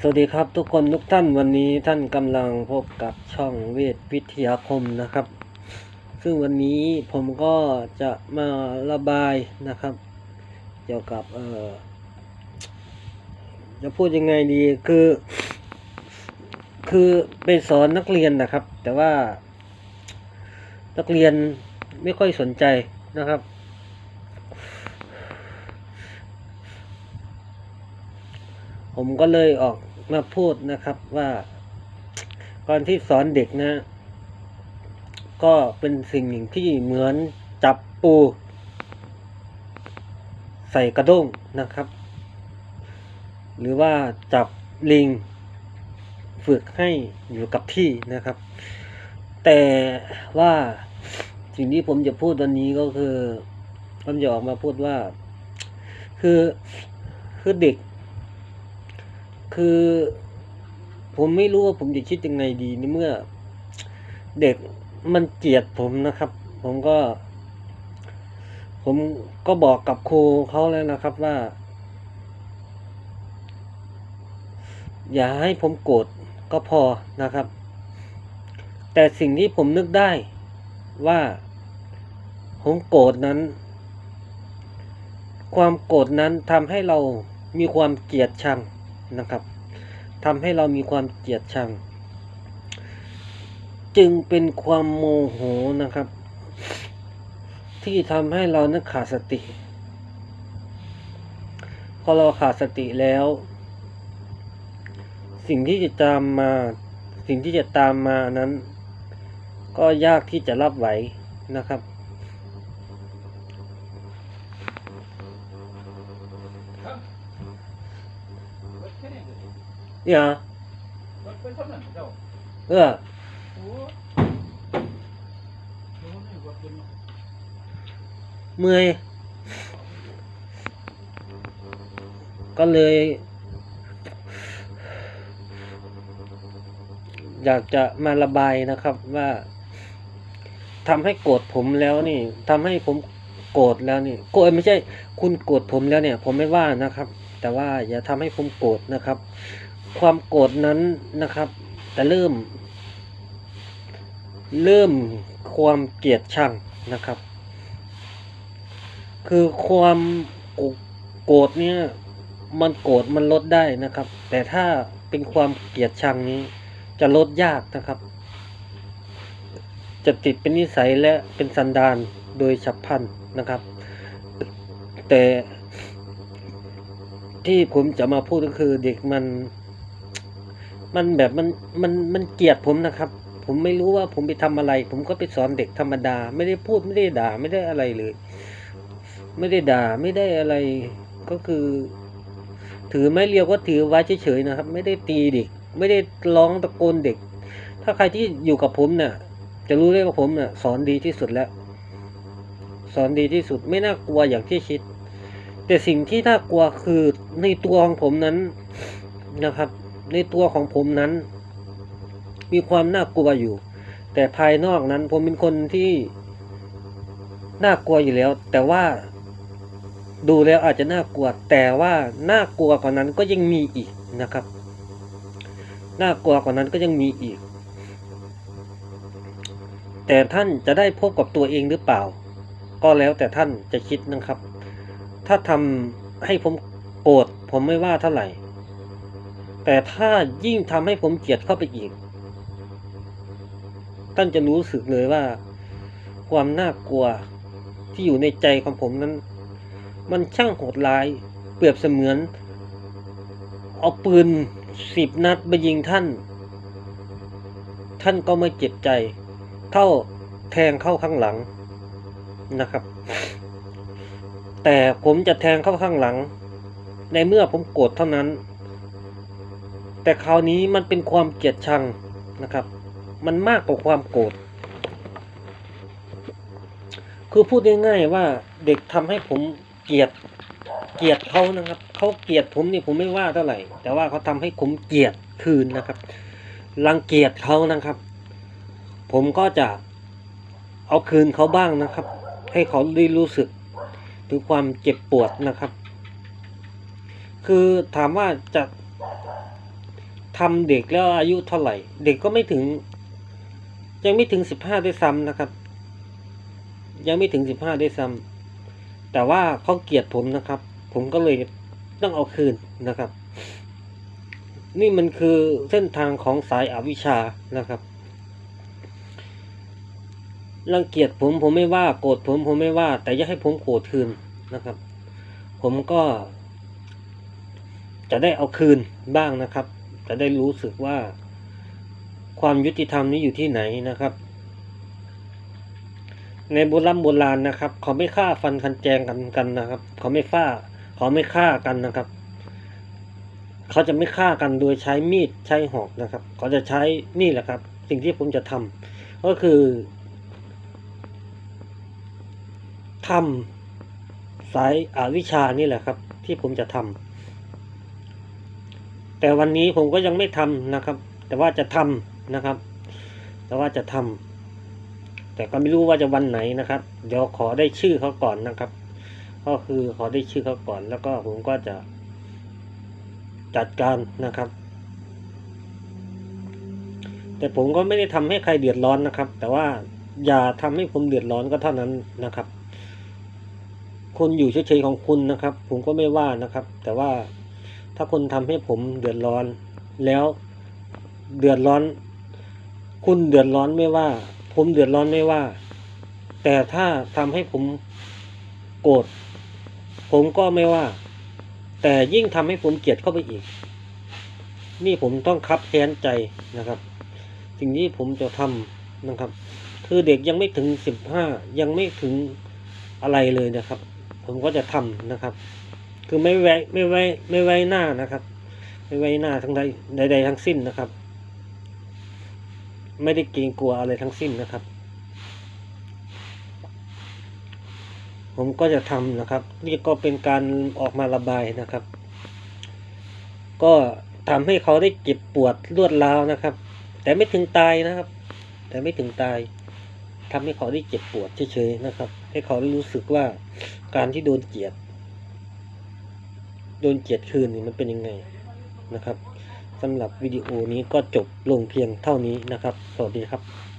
สวัสดีครับทุกคนทุกท่านวันนี้ท่านกำลังพบกับช่องเวทวิทยาคมนะครับ ซึ่งวันนี้ผมก็จะมาระบายนะครับ เกี่ยวกับเออจะพูดยังไงดีคือ คือไปสอนนักเรียนนะครับ แต่ว่า นักเรียนไม่ค่อยสนใจนะครับ ผมก็เลยออกมาพูดนะครับว่าก่อนที่สอนเด็กนะ ก็เป็นสิ่งหนึ่งที่เหมือนจับปู ใส่กระด้งนะครับ หรือว่าจับลิงฝึกให้อยู่กับที่นะครับ แต่ว่าสิ่งที่ผมจะพูดวันนี้ก็คือผมจะออกมาพูดว่า คือคือเด็ก คือ ผมไม่รู้ว่าผมจะคิดยังไงดีในเมื่อ เด็กมันเกลียดผมนะครับ ผมก็ ผมก็บอกกับครูเขาแล้วนะครับว่า อย่าให้ผมโกรธก็พอนะครับ แต่สิ่งที่ผมนึกได้ว่าผมโกรธนั้น ความโกรธนั้นทำให้เรามีความเกลียดชัง นะครับทำให้เรามีความเกลียดชัง จึงเป็นความโมโหนะครับ ที่ทำให้เรานั้นขาดสติ พอเราขาดสติแล้ว สิ่งที่จะตามมา สิ่งที่จะตามมานั้น ก็ยากที่จะรับไหวนะครับ รถแค่นี้เลย เนี่ยรถเป็นเท่านั้นเจ้าเออโอ้เมื่อยก็เลย อยากจะมาระบายนะครับว่าทำให้โกรธผมแล้วนี่ทำให้ผมโกรธแล้วนี่โกรธไม่ใช่ คุณโกรธผมแล้วเนี่ย ผมไม่ว่านะครับ แต่ว่าอย่าทำให้ผมโกรธนะครับ ความโกรธนั้นนะครับแต่เริ่ม เริ่มความเกลียดชังนะครับ คือความโกโกรธเนี่ยมันโกรธมันลดได้นะครับ แต่ถ้าเป็นความเกลียดชังนี้ จะลดยากนะครับ จะติดเป็นนิสัยและเป็นสันดานโดยฉับพลันนะครับ แต่ที่ผมจะมาพูดก็คือเด็กมัน มันแบบมันมันมันเกลียดผมนะครับ ผมไม่รู้ว่าผมไปทำอะไร ผมก็ไปสอนเด็กธรรมดา ไม่ได้พูดไม่ได้ด่าไม่ได้อะไรเลย ไม่ได้ด่าไม่ได้อะไรก็คือ ถือไม้เรียวก็ถือไว้เฉยๆนะครับ ไม่ได้ตีเด็ก ไม่ได้ร้องตะโกนเด็ก ถ้าใครที่อยู่กับผมเนี่ยจะรู้ได้ว่าผมเนี่ยสอนดีที่สุดแล้ว สอนดีที่สุดไม่น่ากลัวอย่างที่คิด แต่สิ่งที่น่ากลัวคือในตัวของผมนั้นนะครับ ในตัวของผมนั้น มีความน่ากลัวอยู่ แต่ภายนอกนั้นผมเป็นคนที่น่ากลัวอยู่แล้ว แต่ว่าดูแล้วอาจจะน่ากลัว แต่ว่าน่ากลัวกว่านั้นก็ยังมีอีกนะครับน่ากลัวกว่านั้นก็ยังมีอีก แต่ท่านจะได้พบกับตัวเองหรือเปล่า ก็แล้วแต่ท่านจะคิดนะครับ ถ้าทำให้ผมโกรธผมไม่ว่าเท่าไหร่ แต่ถ้ายิ่งทำให้ผมเกลียดเข้าไปอีก ท่านจะรู้สึกเลยว่า ความน่ากลัวที่อยู่ในใจของผมนั้น มันช่างโหดร้าย เปรียบเสมือน เอาปืนสิบนัดไปยิงท่าน ท่านก็ไม่เจ็บใจ เท่าแทงเข้าข้างหลังนะครับ แต่ผมจะแทงเข้าข้างหลัง ในเมื่อผมโกรธเท่านั้น แต่คราวนี้มันเป็นความเกลียดชังนะครับ มันมากกว่าความโกรธคือพูดง่ายๆว่าเด็กทำให้ผมเกลียดเกลียดเขานะครับเขาเกลียดผมนี่ผมไม่ว่าเท่าไหร่ แต่ว่าเขาทำให้ผมเกลียดคืนนะครับรังเกียจเขานะครับ ผมก็จะเอาคืนเขาบ้างนะครับ ให้เขาได้รู้สึกถึงความเจ็บปวดนะครับ คือถามว่าจะำเด็กแล้วอายุเท่าไหร่ เด็กก็ไม่ถึง ยังไม่ถึงสิบห้าด้วยซ้ำนะครับ ยังไม่ถึงสิบห้าด้วยซ้ำแต่ว่าเขาเกลียดผมนะครับ ผมก็เลยต้องเอาคืนนะครับ นี่มันคือเส้นทางของสายอวิชชานะครับรังเกียจผมผมไม่ว่าโกรธผมผมไม่ว่า แต่อย่าให้ผมโกรธคืนนะครับ ผมก็จะได้เอาคืนบ้างนะครับ จะได้รู้สึกว่า ความยุติธรรมนี้อยู่ที่ไหนนะครับ ในโบราณโบราณนะครับ เขาไม่ฆ่าฟันคันแจงกันกันนะครับ เขาไม่ฆ่า เขาไม่ฆ่ากันนะครับ เขาจะไม่ฆ่ากันโดยใช้มีดใช้หอกนะครับ เขาจะใช้นี่แหละครับ สิ่งที่ผมจะทำก็คือทำสายอาวิชชานี่แหละครับ ที่ผมจะทำ แต่วันนี้ผมก็ยังไม่ทำนะครับ แต่ว่าจะทำนะครับ แต่ว่าจะทำแต่ก็ไม่รู้ว่าจะวันไหนนะครับ เดี๋ยวขอได้ชื่อเขาก่อนนะครับ ก็คือขอได้ชื่อเขาก่อน แล้วก็ผมก็จะจัดการนะครับ แต่ผมก็ไม่ได้ทำให้ใครเดือดร้อนนะครับ แต่ว่าอย่าทำให้ผมเดือดร้อนก็เท่านั้นนะครับคุณอยู่เฉยๆของคุณนะครับ ผมก็ไม่ว่านะครับ แต่ว่า ถ้าคุณทำให้ผมเดือดร้อน แล้วเดือดร้อน คุณเดือดร้อนไม่ว่า ผมเดือดร้อนไม่ว่า แต่ถ้าทำให้ผมโกรธผมก็ไม่ว่า แต่ยิ่งทำให้ผมเกลียดเข้าไปอีก นี่ผมต้องคับแค้นใจนะครับ สิ่งที่ผมจะทำนะครับ คือเด็กยังไม่ถึงสิบห้ายังไม่ถึงอะไรเลยนะครับ ผมก็จะทำนะครับ คือไม่ไว้ไม่ไว้ไม่ไว้หน้านะครับ ไม่ไว้หน้าทั้งใดใดๆทั้งสิ้นนะครับ ไม่ได้เกรงกลัวอะไรทั้งสิ้นนะครับ ผมก็จะทำนะครับ นี่ก็เป็นการออกมาระบายนะครับ ก็ทำให้เขาได้เจ็บปวดรวดร้าวนะครับ แต่ไม่ถึงตายนะครับ แต่ไม่ถึงตายทำให้เขาได้เจ็บปวดเฉยๆนะครับ ให้เขาได้รู้สึกว่าการที่โดนเกลียด โดนเกียดคืนนี่มันเป็นยังไงนะครับสำหรับวิดีโอนี้ก็จบลงเพียงเท่านี้นะครับ สวัสดีครับ